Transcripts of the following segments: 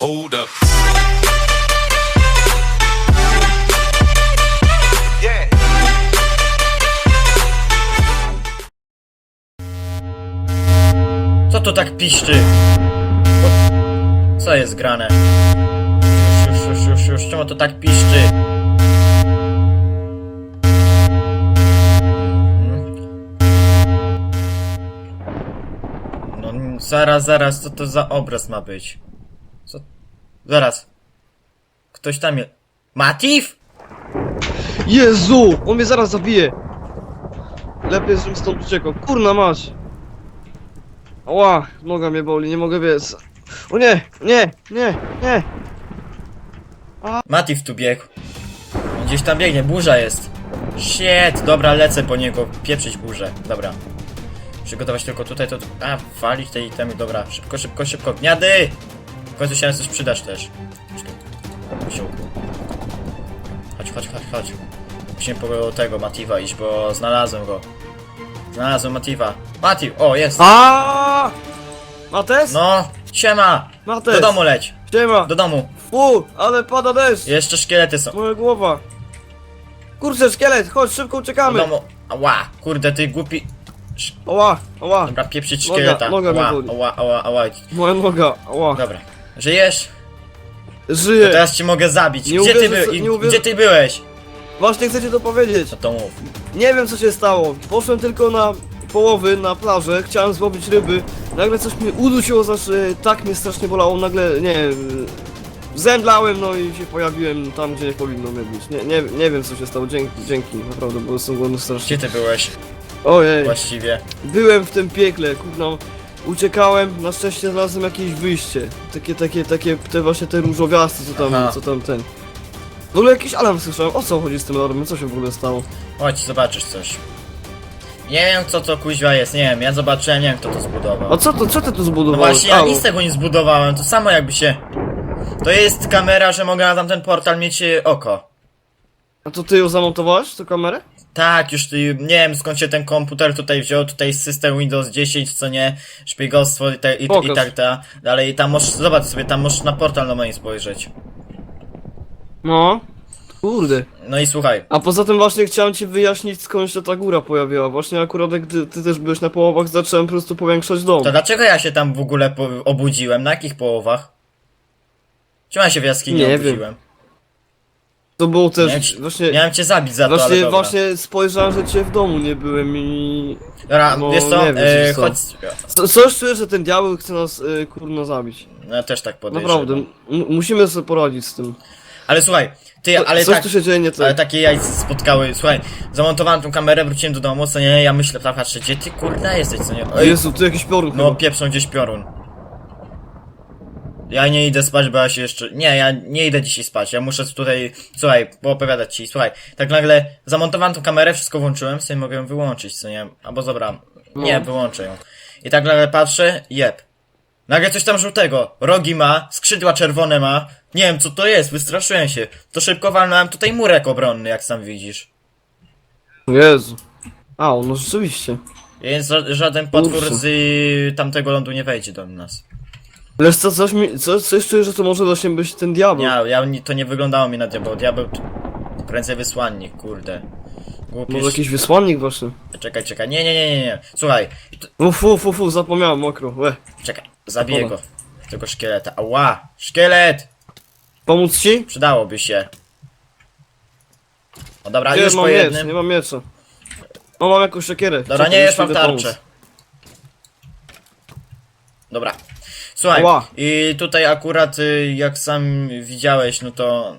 Hold up. Co to tak piszczy? Co jest grane? Już, już, już, już, już, czemu to tak piszczy? Mhm. No, zaraz, zaraz, co to za obraz ma być? Zaraz. Ktoś tam jest. Matif? Jezu! On mnie zaraz zabije! Lepiej, żebym stąd uciekał. Kurna mać! Ła, noga mnie boli, nie mogę biec. O nie, nie, nie, nie! Matif tu biegł. On gdzieś tam biegnie, burza jest. Shit, dobra, lecę po niego, pieprzyć burzę. Dobra. Przygotować tylko tutaj to... A, walić te itemy, dobra. Szybko, szybko, szybko. Gniady! Końcu się coś przydasz też. Chodź tu. Chodź, chodź, chodź, chodź. Musimy po tego Mativa iść, bo znalazłem go. Znalazłem Mativa. Mativ, o, jest! A! Mates? No, siema! Mates! Do domu leć! Siema! Do domu! Fu, ale pada deszcz! Jeszcze szkielety są. Moja głowa! Kurczę, szkielet, chodź, szybko Do uciekamy! domu. Ała, kurde, ty głupi... Oła, oła, Dobra, pieprzyć Noga- szkieleta. noga mnie ała, boli. ała, ała, ała. moja noga, oła. Dobra. Żyjesz? To Żyję! teraz ci mogę zabić. Nie Gdzie ty, by... co- nie Gdzie ty byłeś? Właśnie chcecie to powiedzieć. No to mów. Nie wiem co się stało. Poszłem tylko na połowy, na plażę, chciałem złowić ryby. Nagle coś mnie udusiło, znaczy tak mnie strasznie bolało, nagle, nie wiem, zemdlałem, no i się pojawiłem tam, gdzie nie powinno mnie być. Nie, nie, nie wiem co się stało, dzięki, dzięki, naprawdę, bo jestem głodny strasznie. Gdzie ty byłeś Ojej, właściwie? byłem w tym piekle, kurna, uciekałem, na szczęście znalazłem jakieś wyjście. Takie, takie, takie, te właśnie te różowiasty, co tam, Aha. co tam ten. W ogóle jakiś alarm słyszałem, o co chodzi z tym alarmem, co się w ogóle stało? Chodź, zobaczysz coś. Nie wiem co to kuźwa jest, nie wiem, ja zobaczyłem, nie wiem kto to zbudował. A co to, co ty tu No zbudowałeś? właśnie, ja nic z tego nie zbudowałem, to samo jakby się... To jest kamera, że mogę na tamten portal mieć e, oko. A to ty ją zamontowałeś, tę kamerę? Tak, już ty, nie wiem skąd się ten komputer tutaj wziął, tutaj system Windows 10, co nie, szpiegostwo i, te, i, i tak ta, dalej tam możesz, zobacz sobie, tam możesz na portal na moim spojrzeć. No. Kurde. No i słuchaj, A poza tym właśnie chciałem ci wyjaśnić skąd się ta góra pojawiła. Właśnie akurat jak ty, ty też byłeś na połowach, zacząłem po prostu powiększać dom. to dlaczego ja się tam w ogóle po, obudziłem, na jakich połowach? Czemu ja się w jaskini Nie wiem. obudziłem? To było też Miałem, ci- właśnie... miałem cię zabić za to, ale Właśnie, dobra. właśnie spojrzałem, że cię w domu nie byłem i... Dobra, no, wiesz co, nie wiem, e, co. chodź, Co, coś czuję, że ten diabeł chce nas y, kurno zabić. no, ja też tak podejrzewam. Naprawdę, m- musimy sobie poradzić z tym. Ale słuchaj, ty, Co- ale coś tak, tu się dzieje nie ale tak. takie jaj spotkały, słuchaj, zamontowałem tą kamerę, wróciłem do domu, co nie, ja myślę, patrzę, gdzie ty kurde jesteś, co nie? O Jezu, tu jakiś piorun No chyba. pieprzą gdzieś piorun. Ja nie idę spać, bo ja się jeszcze... Nie, ja nie idę dzisiaj spać. Ja muszę tutaj... Słuchaj, poopowiadać ci. Słuchaj, tak nagle zamontowałem tą kamerę, wszystko włączyłem, sobie mogę ją wyłączyć, co nie? Albo nie, No. wyłączę ją. I tak nagle patrzę, jeb. Nagle coś tam żółtego. Rogi ma, skrzydła czerwone ma. Nie wiem co to jest, wystraszyłem się. To szybko walnąłem tutaj murek obronny, jak sam widzisz. Jezu. A, no rzeczywiście. Więc ża- żaden potwór Kurczę. z y, tamtego lądu nie wejdzie do nas. Lecz co, coś mi, co, coś czuję, że to może właśnie być ten diabeł. Ja, ja nie- to nie wyglądało mi na diabeł. Diabeł to prędzej wysłannik, kurde. Głupi. Może jakiś wysłannik właśnie. Czekaj, czekaj. Nie, nie, nie, nie, nie. Słuchaj, t- No fu, fu, fu, zapomniałem, mokro, łe. czekaj. Zabiję Dobra. go. Tego szkieleta. Ała! Szkielet! Pomóc ci? Przydałoby się. O dobra, Nie, już mam po miecz, jednym. nie mam miecza. O, mam jakąś siekierę. Dobra, Czekaj, nie, już mam idę pomóc. tarczę. Dobra. Słuchaj, Ła. i tutaj akurat y, jak sam widziałeś, no to...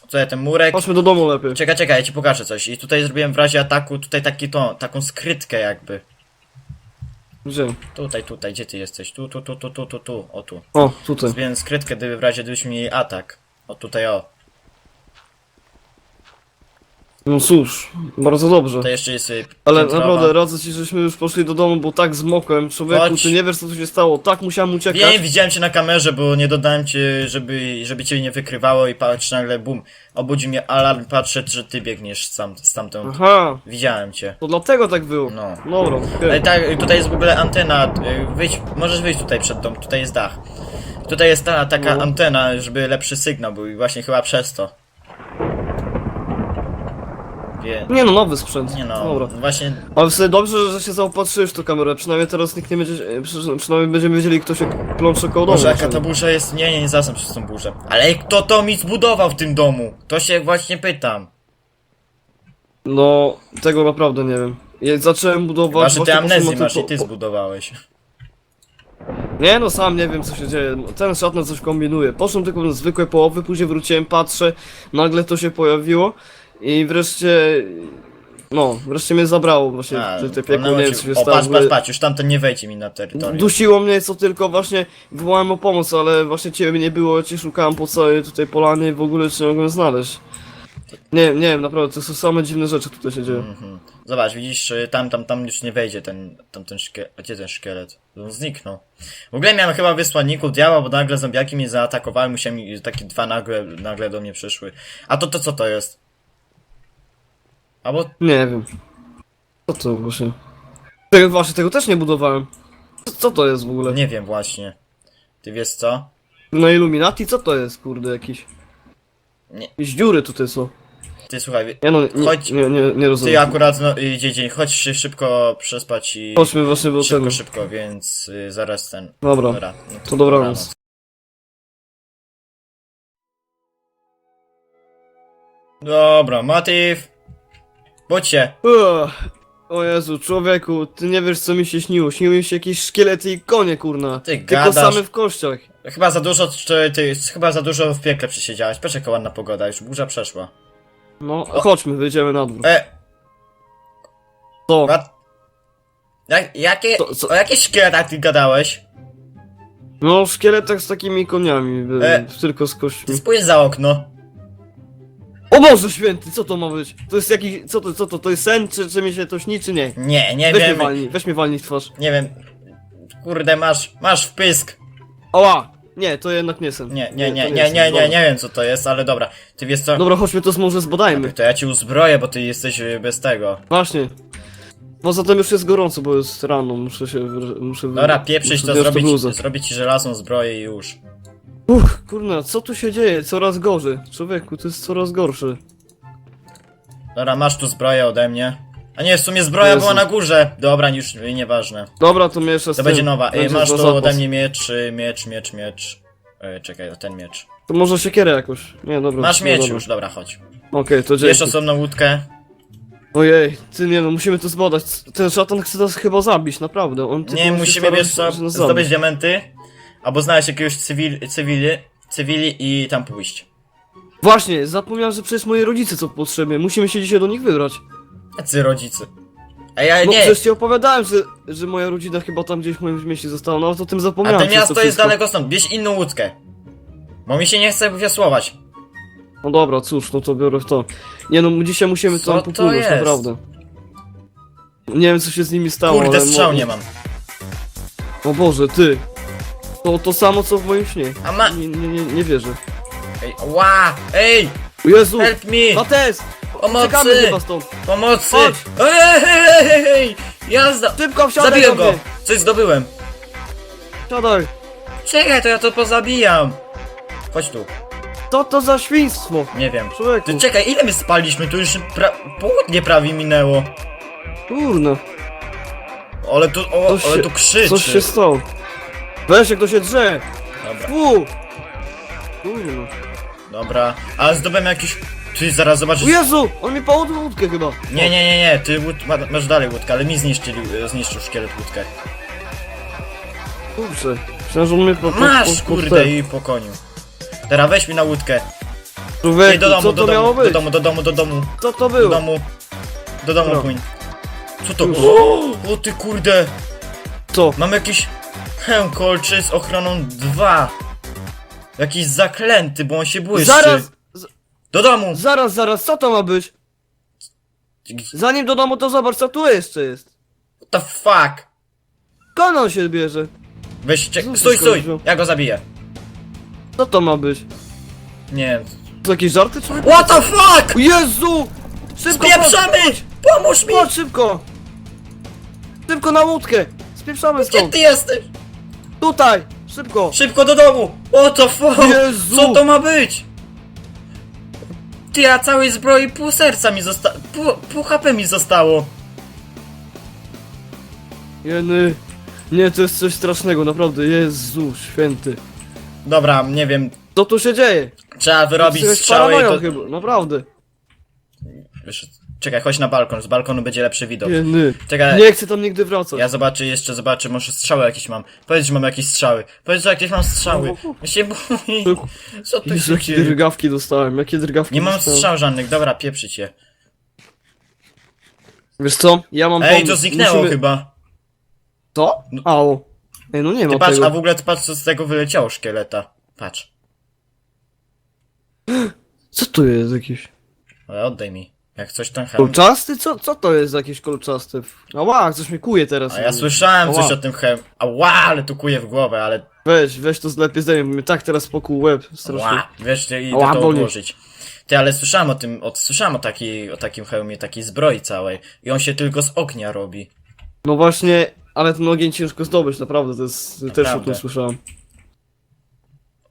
Tutaj ten murek. Chodźmy do domu lepiej. Czekaj, czekaj, ja ci pokażę coś. I tutaj zrobiłem w razie ataku tutaj taki to, taką skrytkę jakby. Gdzie? Tutaj, tutaj, gdzie ty jesteś? Tu, tu, tu, tu, tu, tu, tu, o tu. O, tutaj. Zrobiłem skrytkę, gdyby w razie gdybyśmy mieli atak. O tutaj, o. No cóż, bardzo dobrze. To jeszcze jest y, Ale piętrowa. naprawdę radzę ci, żeśmy już poszli do domu, bo tak zmokłem. Człowieku, Chodź. ty nie wiesz co tu się stało. Tak musiałem uciekać. Wiem, widziałem cię na kamerze, bo nie dodałem cię, żeby, żeby cię nie wykrywało i patrz nagle, bum. Obudził mnie alarm, patrzę, że ty biegniesz sam, stamtąd. Aha, Widziałem cię. to dlatego tak było. No. Dobra, okej. Ale tak, tutaj jest w ogóle antena. y, Wyjdź, możesz wyjść tutaj przed dom, tutaj jest dach. Tutaj jest ta taka No. antena, żeby lepszy sygnał był i właśnie chyba przez to. Wie... Nie no, nowy sprzęt. Nie no, Dobra. właśnie Ale w sumie dobrze, że się zaopatrzyłeś w tą kamerę. Przynajmniej teraz nikt nie będzie. e, przy- Przynajmniej będziemy wiedzieli, kto się plącze koło domu. Boże, jaka to burza jest. Nie, nie, nie zasam przez tą burzę. Ale kto to mi zbudował w tym domu? To się właśnie pytam. No, tego naprawdę nie wiem. Ja zacząłem budować. Ty właśnie amnezji poszedłem masz i ty po- zbudowałeś. Nie no, sam nie wiem co się dzieje. Ten szatner coś kombinuje. Poszłem tylko na zwykłe połowy, później wróciłem, patrzę, nagle to się pojawiło i wreszcie. No, wreszcie mnie zabrało właśnie A, te, te piekło, walnęło nie wiem ci- co się O, stało. patrz, patrz, patrz, już tamten nie wejdzie mi na terytorium. Dusiło mnie co tylko właśnie wołałem o pomoc, ale właśnie ciebie nie było, cię szukałem po całej tutaj polanie i w ogóle cię nie mogłem znaleźć. Nie, nie wiem, naprawdę, to są same dziwne rzeczy tutaj się dzieją. Mhm. Zobacz, widzisz, y, tam, tam, tam już nie wejdzie ten, tam ten szkielet. Gdzie ten szkielet? On zniknął. W ogóle miałem chyba wysłanników diabła, bo nagle zombiaki mnie zaatakowały, musiałem, i takie dwa nagle, nagle do mnie przyszły. A to, to co to jest? Albo, Nie wiem. Co to właśnie? Tego, właśnie, tego też nie budowałem. Co, co to jest w ogóle? nie wiem właśnie. Ty wiesz co? Na Illuminati? Co to jest, kurde, jakiś? Nie. Jakieś dziury tutaj są. Ty słuchaj, Ja no, nie, Chodź. nie, nie, nie ty rozumiem. akurat, no, idzie dzień, chodź się szybko przespać i... Chodźmy właśnie do Szybko, tego. szybko, więc y, zaraz ten... Dobra, Dobra, no to dobranoc. Dobra, motyw. Uch. O Jezu, człowieku, ty nie wiesz co mi się śniło. Śniły mi się jakieś szkielety i konie, kurna. Ty Tylko gadasz. same w kościach. Chyba za dużo, czy ty, chyba za dużo w piekle przesiedziałeś. Patrz jaka ładna pogoda, już burza przeszła. No, chodźmy, wyjdziemy na dwór. E, Co? Jak, jakie, To- co- o jakich szkieletach ty gadałeś? No, w szkieletach z takimi koniami, by- E. tylko z Ty kośćmi. spójrz za okno. O Boże święty, co to ma być? To jest jakiś, co to, co to, to jest sen, czy, czy mi się to śni, czy nie? Nie, nie Weź mnie wiem, walnij, weź mnie walnij w twarz. nie wiem. Kurde, masz, masz wpysk. Oła! Nie, to jednak nie sen. Nie, nie, nie, to nie, nie, sen, nie, dobra. nie wiem co to jest, ale dobra. Ty wiesz co? Dobra, chodźmy to może zbadajmy. To ja ci uzbroję, bo ty jesteś y, bez tego. Właśnie. Poza tym już jest gorąco, bo jest rano, muszę się, wr- muszę... wy- Dobra, pieprzyć muszę to zdjąć zrobić, bluzę. zrobić ci żelazną zbroję i już. Uch, kurna, co tu się dzieje? Coraz gorzej. Człowieku, to jest coraz gorsze. Dobra, masz tu zbroję ode mnie. A nie, w sumie zbroja Jezu. była na górze. Dobra, już y, nieważne. Dobra, to mnie jeszcze z To tym będzie nowa. Ej, będzie masz za tu zapas. ode mnie miecz, y, miecz, miecz, miecz. Ej, czekaj, ten miecz. To może siekierę jakoś. Nie, dobra. Masz no, miecz dobra. już, dobra, chodź. Okej, to Bierz dzięki. osobną łódkę. Ojej, ty nie no, musimy to zbadać. Ten szatan chce nas chyba zabić, naprawdę. On tylko Nie, się musimy, stara, wiesz co, że nas zdobyć diamenty. Albo znaleźć jakiegoś cywil, cywili, cywili i tam pójść. Właśnie, zapomniałem, że przecież moi rodzice co potrzebne. Musimy się dzisiaj do nich wybrać. Jacy rodzice. Ej, ale No nie, przecież ci opowiadałem, że, że moja rodzina chyba tam gdzieś w moim mieście została, no ale to o tym a zapomniałem. to przez miasto jest wszystko. daleko stąd. Bierz inną łódkę. Bo mi się nie chce wiosłować. No dobra, cóż, no to biorę w to. Nie no, dzisiaj musimy Co tam to popłynąć, jest? naprawdę. Nie wiem co się z nimi stało, Kurde, ale... strzał nie mam. O Boże, ty. To to samo co w moim śnie. A ma... Nie, nie, nie, nie wierzę. Ej, ła! Ej! O Jezu! Help me! Mates! Pomocy! Czekamy chyba stąd. Pomocy! Chodź! Ej, ej, ej, ej! Jazda! Szybko wsiadaj Zabiłem go! Coś zdobyłem. Siadaj! Czekaj, to ja to pozabijam. Chodź tu. Co to za świństwo? Nie wiem. Człowieku. Ty czekaj, ile my spaliśmy? Tu już pra... południe prawie minęło. Kurno. Ale tu, o, Coś ale się- tu krzyczy. Coś się stało. Weź jak to się drze! Dobra, Fu! Dobra. A zdobyłem jakiś... Ty zaraz O zobaczysz... Jezu! On mi połudł łódkę chyba. Nie, nie, nie, nie, ty łód... ma- masz dalej łódkę, ale mi zniszczyli, e, zniszczył szkielet łódkę. Kurczę. Myślałem, że on mnie po, po, Masz, po, po kurde, i po koniu. Teraz weź mi na łódkę. Człowieku, Ej, do domu, co do to miało domu, do być? domu, do domu, do domu, Co to do było? domu. Do domu płyń. Co to? Już. O, o ty kurde! Co? Mam jakiś hełm kolczy z ochroną 2. Jakiś zaklęty, bo on się błyszczy. Zaraz! Do domu! Zaraz, zaraz, co to ma być? Zanim do domu to zobacz co tu jeszcze jest. What the fuck? Skąd on się bierze? Weź, czek- Co stój, ty stój! skończył? Ja go zabiję. Co to ma być? Nie. To jakieś żarty? What the fuck? Jezu! Szybko, Spieprzamy! Pomóż mi! Chodź szybko! Szybko na łódkę! Spieprzamy Gdzie stąd! ty jesteś? Tutaj! szybko! Szybko do domu! The fuck? Jezu! Co to ma być? Ty, a całej zbroi pół serca mi zostało. Pół, pół HP mi zostało. Jeny. Nie, to jest coś strasznego, naprawdę, Jezu, święty. Dobra, nie wiem. Co tu się dzieje? Trzeba wyrobić Jesteś strzały i paranoją to... chyba, naprawdę. Wiesz, Czekaj, chodź na balkon, z balkonu będzie lepszy widok. Jeny. Czekaj, Nie chcę tam nigdy wracać. ja zobaczę jeszcze, zobaczę, może strzały jakieś mam. Powiedz, że mam jakieś strzały. Powiedz, że jakieś mam strzały. Ja się boję. Co tu Jezu, się jakie dzieje? drgawki dostałem, jakie drgawki Nie mam dostałem. strzał żadnych, dobra, pieprzyć je. Wiesz co? Ja mam Ej, pomysł. to zniknęło Musimy... chyba. Co? No- Au. Ej, no nie Ty ma patrz, a w ogóle ty patrz, co z tego wyleciało szkieleta. Patrz. Co to jest jakieś? Ale oddaj mi. Jak coś ten hełm. Kolczasty? Co, co to jest jakieś kolczasty? Ała, coś mnie kuje teraz. A ja słyszałem Ała. coś o tym hełm. Ała, ale tu kuje w głowę, ale... Weź, weź to lepiej zdejmij, bo mnie tak teraz pokuł łeb, strasznie. Ła, wiesz, i idę Ała, to boli. odłożyć. Ty, ale słyszałem o tym, o, słyszałem o, takiej, o takim hełmie, takiej zbroi całej. I on się tylko z ognia robi. No właśnie, ale ten ogień ciężko zdobyć, naprawdę, to jest, też o Naprawdę. tym słyszałem.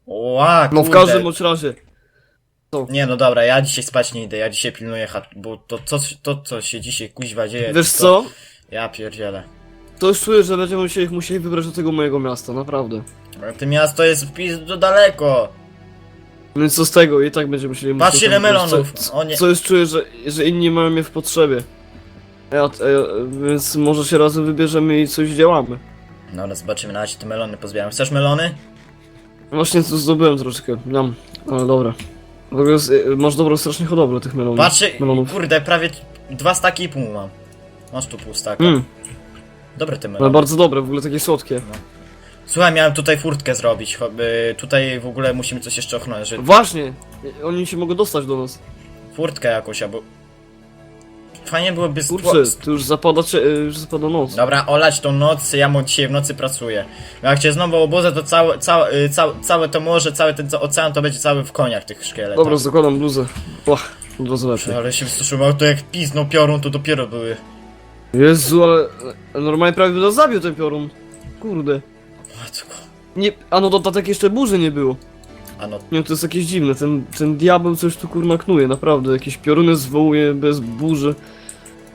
Ła, No w kurde. każdym bądź razie. Nie, no dobra, ja dzisiaj spać nie idę, ja dzisiaj pilnuję chat, bo to, to, to co się dzisiaj kuźwa dzieje... Wiesz to, co? Ja pierdzielę. To już czuję, że będziemy musieli, musieli wybrać do tego mojego miasta, naprawdę. Ale To miasto jest do daleko. Więc co z tego, i tak będziemy musieli... Patrz, ile melonów. Co, O nie. co już czuję, że, że inni mają mnie w potrzebie. Ja, ja, więc może się razem wybierzemy i coś działamy. No ale zobaczymy, na razie te melony pozbieram. Chcesz melony? Właśnie tu zdobyłem troszeczkę, miam, ale dobra. W ogóle z- y, masz dobrą strasznie hodowlę tych melonów. Patrzcie, melonów. kurde, prawie dwa staki i pół mam. Masz tu pół staka. Mm, Dobre te ale melony. bardzo dobre, w ogóle takie słodkie. Słuchaj, miałem tutaj furtkę zrobić. cho- y, Tutaj w ogóle musimy coś jeszcze ochronić, że Właśnie! y, Oni się mogą dostać do nas. furtkę jakąś, albo... Fajnie byłoby stło... Kurczę, tu już zapada, cie- y, już zapada noc. Dobra, olać tą noc, ja mo- dzisiaj w nocy pracuję. No Jak cię znowu obozę, to całe, całe, y, całe, całe to morze, cały ten ocean to będzie cały w koniach tych szkieletów. Dobra, zakładam bluzę. Łach, od razu lepiej. Ale się wystraszyłem, a to jak piznął piorun, to dopiero były. Jezu, ale ale normalnie prawie by nas zabił ten piorun. Kurde. Matko. Nie, a no dodatek jeszcze burzy nie było. A no, Nie, to jest jakieś dziwne, ten, ten diabeł coś tu kurna knuje, naprawdę. Jakieś pioruny zwołuje bez burzy.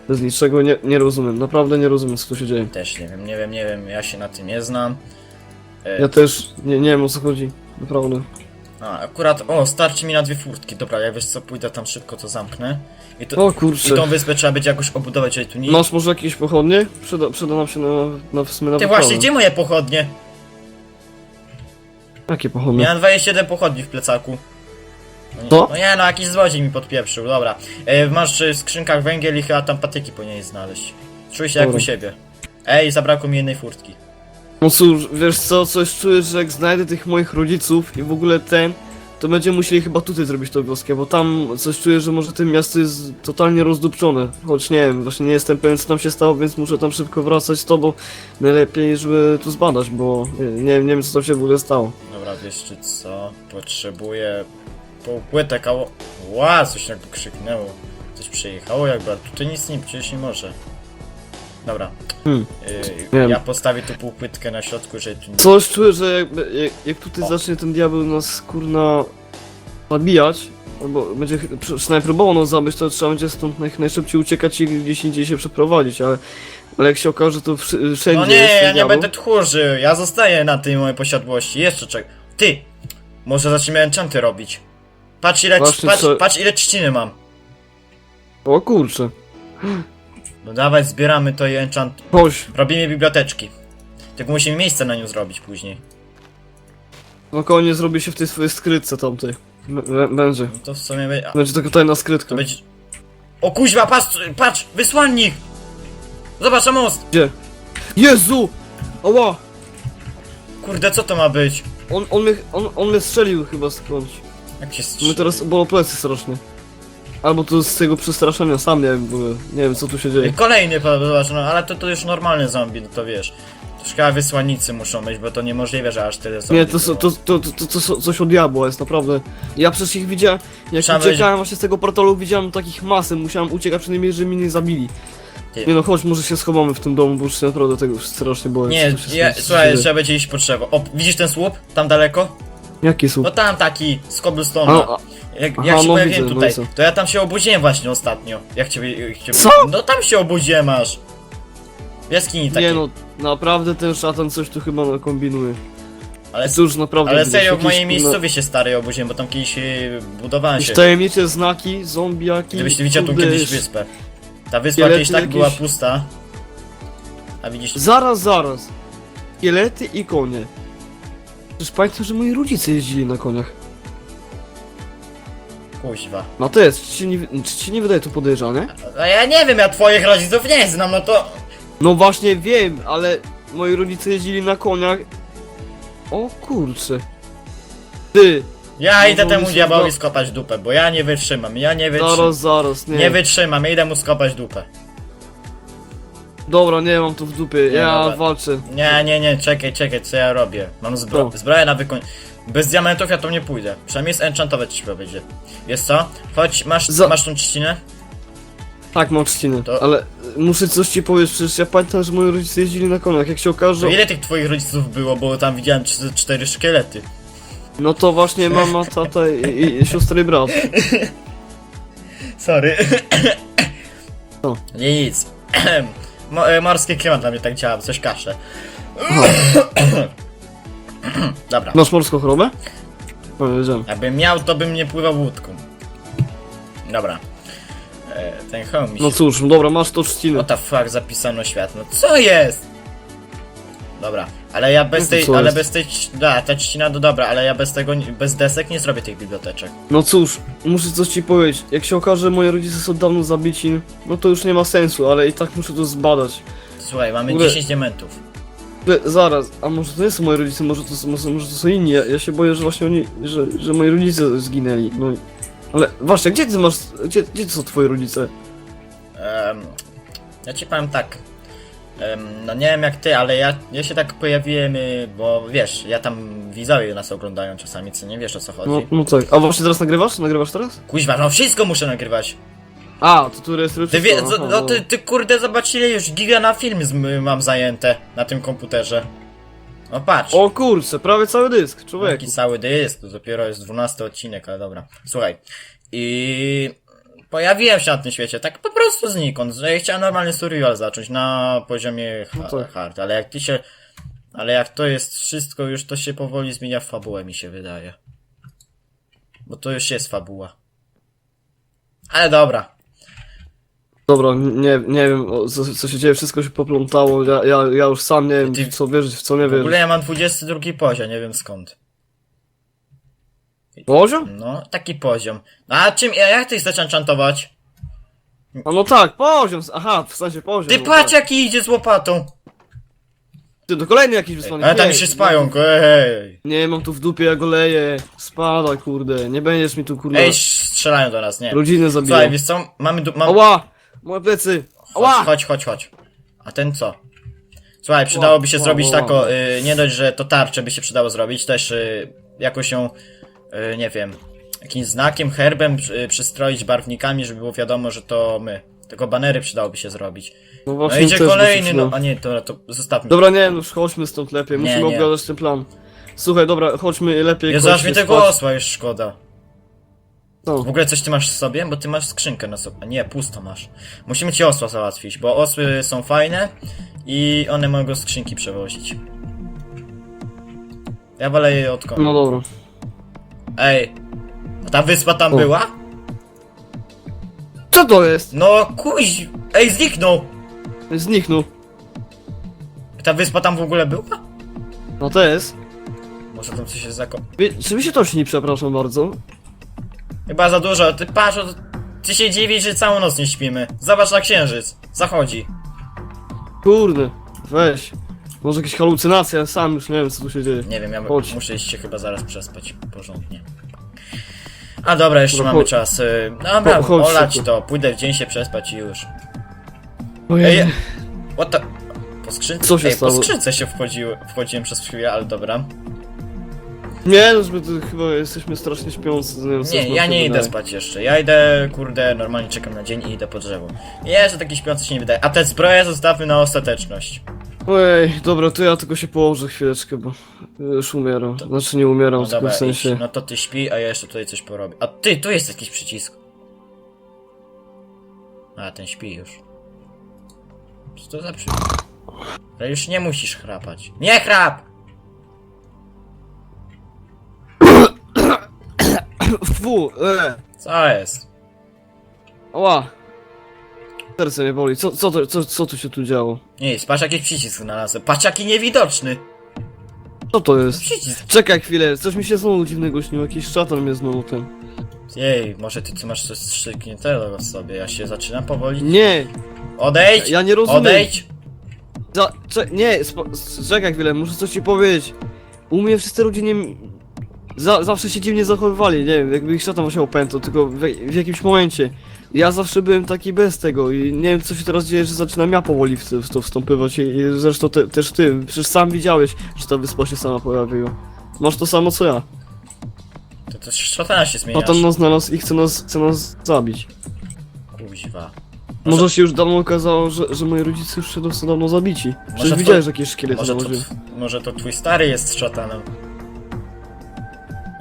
Bez niczego, nie, nie rozumiem, naprawdę nie rozumiem co tu się dzieje. też nie wiem, nie wiem, nie wiem, ja się na tym nie znam. E, Ja też nie, nie wiem o co chodzi, naprawdę. A, akurat, o, starczy mi na dwie furtki. Dobra, ja wiesz co, pójdę tam szybko, to zamknę. I, to, O i kurczę. tą wyspę trzeba będzie jakoś obudować, żeby tu nie... Masz może jakieś pochodnie? Przyda, przyda nam się na, na w sumie na Ty wyprawę. właśnie, gdzie moje pochodnie? Jakie pochodnie? Miałem 27 pochodni w plecaku. No nie, Co? no nie, no jakiś złodziej mi podpieprzył, dobra. E, masz e, w skrzynkach węgiel i chyba tam patyki powinieneś znaleźć. Czuj się jak Dobra. u siebie. Ej, zabrakło mi jednej furtki. No cóż, wiesz co, coś czuję, że jak znajdę tych moich rodziców i w ogóle ten, to będziemy musieli chyba tutaj zrobić tą wioskę, bo tam coś czuję, że może to miasto jest totalnie rozdupczone. Choć nie wiem, właśnie nie jestem pewien co tam się stało, więc muszę tam szybko wracać z tobą. Najlepiej, żeby tu zbadać, bo nie, nie, wiem- nie wiem co tam się w ogóle stało. Dobra, wiesz czy co? Potrzebuję półpłytek, a... ło- Ła, coś jakby krzyknęło. Coś przyjechało jakby, ale tutaj nic nie, przecież nie może. Dobra. Hmm. Yy, Wiem. ja postawię tu półpłytkę na środku, żeby tu nie... Coś czuję, że jak, jak, jak tutaj O. zacznie ten diabeł nas kurna zabijać, albo będzie ch- przy- przynajmniej próbował nas zabić, to trzeba będzie stąd naj, najszybciej uciekać i gdzieś indziej się przeprowadzić, ale, ale jak się okaże, to wszy- wszędzie No nie, jest ten ja nie diabeł. będę tchórzy, ja zostaję na tej mojej posiadłości, jeszcze czek. Ty! Może zaczniemy enchanty robić. Patrz ile, Właśnie patrz, co- patrz ile trzciny mam. O kurczę, No dawaj, zbieramy to i enchant. chodź, Robimy biblioteczki. Tylko musimy miejsce na nią zrobić później. spokojnie zrobi się w tej swojej skrytce tamtej. B- b- będzie, No to w sumie... a, będzie taka tajna skrytka. To będzie... O kuźwa, patrz, patrz, wysłannik! Zobacz na most! Gdzie? Jezu! Oła! Kurde, co to ma być? On, on, mnie, on, on mnie strzelił chyba skądś. Jak się My teraz bolą plecy strasznie. Albo to z tego przestraszenia, sam nie wiem w ogóle. Nie wiem co tu się dzieje. Kolejny, pa- zobacz, no ale to, to już normalny zombie, no to wiesz. Chyba wysłannicy muszą być, bo to niemożliwe, że aż tyle zombie Nie, to, są- było. to, to, to, to, to coś od diabła jest, naprawdę. Ja przecież ich widziałem, jak Trzeba uciekałem właśnie z tego portalu, widziałem takich masy, musiałem uciekać przynajmniej, żeby mnie nie zabili. Ty. Nie no, chodź, może się schowamy w tym domu, bo już się naprawdę tego strasznie boję. Nie, co się ja, z- słuchaj, dzieje. trzeba będzie iść po drzewo. O, widzisz ten słup? Tam daleko? Jaki słup? No tam taki, z A, cobblestone'a. a, Jak, Aha, jak się no pojawiłem widzę, no tutaj, to ja tam się obudziłem właśnie ostatnio. Jak ciebie... Jak ciebie... Co? No tam się obudziłem aż. W jaskini takiej. nie no, naprawdę ten szatan coś tu chyba kombinuje. ale, Cóż, naprawdę. ale serio, w jakieś, mojej miejscowie się stary obudziłem, bo tam kiedyś budowałem Jakieś się. tajemnicze znaki, zombiaki. Gdybyś ty widział tą kurde, kiedyś wyspę. Ta wyspa Szkielety kiedyś tak jakieś. była pusta. A widzisz... Zaraz, zaraz. Szkielety i konie. Przecież pamiętam, że moi rodzice jeździli na koniach. Kuźwa. No to jest, czy ci nie, czy ci nie wydaje to podejrzane? A ja nie wiem, ja twoich rodziców nie znam, no to... No właśnie wiem, ale moi rodzice jeździli na koniach. O kurczę. Ty, Ja No idę bo temu się diabołowi zda- skopać dupę, bo ja nie wytrzymam, ja nie wytrzymam. zaraz, zaraz, nie. Nie wytrzymam, ja idę mu skopać dupę. Dobra, nie mam tu w dupie, ja dobra. walczę. Nie, nie, nie, czekaj, czekaj, co ja robię? Mam zbro zbroję na wykoń... Bez diamentów ja to nie pójdę. Przynajmniej z enchantować ci powiedzie. Wiesz co? Chodź, masz, Za- masz tą trzcinę? Tak, mam trzcinę, To- ale muszę coś ci powiedzieć, przecież ja pamiętam, że moi rodzice jeździli na koniach, jak się okaże... To ile tych twoich rodziców było, bo tam widziałem cz- cztery szkielety. No to właśnie mama, tata i, i, i siostra i brat. Sorry. Co? Nie nic. Mo e, morski klimat dla mnie tak działa, coś kaszę. Dobra. Masz morską chorobę? No, wiedziałem. Jakbym miał, to bym nie pływał łódką. Dobra. E, ten się... No cóż, dobra, masz to trzcinę. What the fuck, zapisano świat. No co jest? Dobra, ale ja bez to tej, co ale jest? bez tej, da, ta trzcina to dobra, ale ja bez tego, nie- bez desek nie zrobię tych biblioteczek. No cóż, muszę coś ci powiedzieć. Jak się okaże, że moi rodzice są dawno zabici, no to już nie ma sensu, ale i tak muszę to zbadać. Słuchaj, mamy Mówię- 10 diamentów. Zaraz, a może to nie są moi rodzice, może to, są- może, może to są inni. Ja, ja się boję, że właśnie oni, że, że moi rodzice zginęli. No. Ale właśnie, gdzie ty masz, gdzie, gdzie to są twoi rodzice? Em, ja ci powiem tak. Em, no nie wiem jak ty, ale ja, ja się tak pojawiłem, y, bo wiesz, ja tam widzowie nas oglądają czasami, co nie wiesz o co chodzi. No, no tak. A właśnie teraz nagrywasz? Nagrywasz teraz? Kuźwa, no wszystko muszę nagrywać. A, to tu jest Ty, wie, no, no, ty, ty kurde zobacz ile już giga na film z, mam zajęte na tym komputerze. No patrz. O kurczę, prawie cały dysk, człowieku. Taki cały dysk, to dopiero jest 12 odcinek, ale dobra. Słuchaj. I pojawiłem się na tym świecie, tak po prostu znikąd, że ja chciałem normalnie survival zacząć na poziomie ha No tak. hard, ale jak ty się... Ale jak to jest wszystko już, to się powoli zmienia w fabułę, mi się wydaje. Bo to już jest fabuła. Ale dobra. Dobra, nie, nie wiem o, co, co się dzieje, wszystko się poplątało, ja, ja, ja już sam nie wiem Ty- w co wierzyć, w co nie W ogóle wierzyć. ja mam 22 poziom, nie wiem skąd. Poziom? No, taki poziom. No, a czym, a jak ty chcesz enchantować? A no tak, poziom, aha, w sensie poziom. Ty no patrz tak. jaki idzie z łopatą! Ty, to kolejny jakiś wysłany. Ale tam się nie, spają, ej! Nie, mam tu w dupie, ja go leję. Spadaj, kurde, nie będziesz mi tu, kurde, Ej, strzelają do nas, nie. rodziny Słuchaj, zabijał. wiesz co? Mamy du- mam... Moje plecy! Chodź, Ała! chodź, chodź, chodź. A ten co? Słuchaj, przydałoby się Ła, zrobić ła, ła. tako, y, nie dość, że to tarczę by się przydało zrobić, też y, jakoś ją, y, nie wiem, jakimś znakiem, herbem y, przystroić barwnikami, żeby było wiadomo, że to my. Tylko banery przydałoby się zrobić. No No właśnie idzie też by się kolejny, no a nie, to, to zostawmy. Dobra, nie, no już chodźmy stąd lepiej, Nie, musimy nie. obgadać ten plan. Słuchaj, dobra, chodźmy lepiej. Jezu, aż mi tego spać. osła już szkoda. Co? W ogóle coś ty masz w sobie? Bo ty masz skrzynkę na sobie. Nie, pusto masz. Musimy ci osła załatwić, bo osły są fajne i one mogą skrzynki przewozić. Ja wolę je od konia. No dobra. Ej, a ta wyspa tam O. była? Co to jest? No kuź, ej zniknął! Zniknął. Ta wyspa tam w ogóle była? No to jest. Może tam coś jest zako... Wie, czy wy się to śni, przepraszam bardzo? Chyba za dużo, ty patrz, ty się dziwisz, że całą noc nie śpimy. Zobacz na księżyc, zachodzi. Kurde, weź. Może jakieś halucynacje, ja sam już nie wiem co tu się dzieje. Nie wiem, ja Chodź. muszę iść się chyba zaraz przespać porządnie. A dobra, jeszcze Dobra, mamy chodź. czas. y, Dobra, Cho- chodź olać szybko. to, pójdę w dzień się przespać i już. Ojej. Ej, what the... Po skrzynce? Co się Ej, stało? po skrzynce się wchodziły, wchodziłem przez chwilę, ale dobra. Nie, no zbyt chyba jesteśmy strasznie śpiący. Nie, wiem, co Nie, ja nie idę wydaje. spać jeszcze. Ja idę, kurde, normalnie czekam na dzień i idę po drzewo. Jeszcze taki śpiący się nie wydaje. A te zbroje zostawmy na ostateczność. Ojej, dobra, to ja tylko się położę chwileczkę, bo już umieram. Znaczy nie umieram, No tylko dobra, w sensie... idź. No to ty śpi, a ja jeszcze tutaj coś porobię. A ty, tu jest jakiś przycisk. A, ten śpi już. Co to za przycisk? Ale już nie musisz chrapać. Nie chrap! Fu, e, Co jest? ała. Serce mnie boli, co, co, to, co, co tu się tu działo? Nie, patrz jakiś przycisk znalazłem. Patrz jaki niewidoczny. Co to jest? Przycisk. Czekaj chwilę, coś mi się znowu dziwnego śniło, jakiś szatan mnie znowu ten... Jej, może ty, ty masz coś strzykniętego w sobie. Ja się zaczynam powoli. Nie, Odejdź! ja nie rozumiem. Odejdź! Za, cze, nie, spo, s- czekaj chwilę, muszę coś ci powiedzieć. U mnie wszyscy ludzie nie... Za, zawsze się dziwnie zachowywali, nie wiem, jakby ich szatan musiał pętą, tylko w, w jakimś momencie. Ja zawsze byłem taki bez tego i nie wiem co się teraz dzieje, że zaczynam ja powoli w, to- w to wstąpywać i, i zresztą te, też ty, przecież sam widziałeś, że ta wyspa się sama pojawiła. Masz to samo co ja. To też szatana się zmieniasz. Szatan nas znalazł i chce nas, chce nas zabić. Kuźwa. Może się już dawno okazało, że, że moi rodzice już się dosyć dawno zabici. Przecież Może widziałeś, to- że jakieś szkielety Może to, założyły. może to twój stary jest szatanem.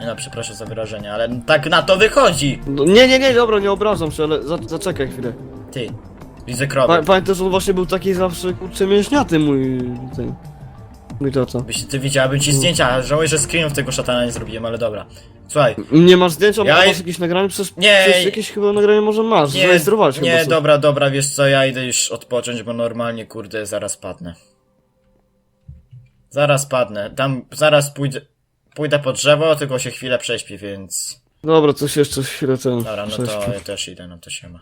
No, przepraszam za wyrażenie, ale tak na to wychodzi! No, nie, nie, nie, dobra, nie obrażam się, ale za, zaczekaj chwilę. Ty, widzę Pa, krowy. pamiętasz, on właśnie był taki zawsze, kurczę, mięśniaty mój, ten, mój tata. Byś ty widziałabym ci zdjęcia, żałuję, że screenów tego szatana nie zrobiłem, ale dobra. Słuchaj, Nie masz zdjęcia, Ja- masz jakieś nagranie? Przecież, Nie. przecież jakieś chyba nagranie może masz, nie, zarejestrowałeś chyba nie, dobra, dobra, wiesz co, ja idę już odpocząć, bo normalnie, kurde, zaraz padnę. Zaraz padnę, tam, zaraz pójdę, pójdę po drzewo, tylko się chwilę prześpię, więc... Dobra, coś jeszcze chwilę ten. Dobra, no prześpię. to ja też idę, no to się ma.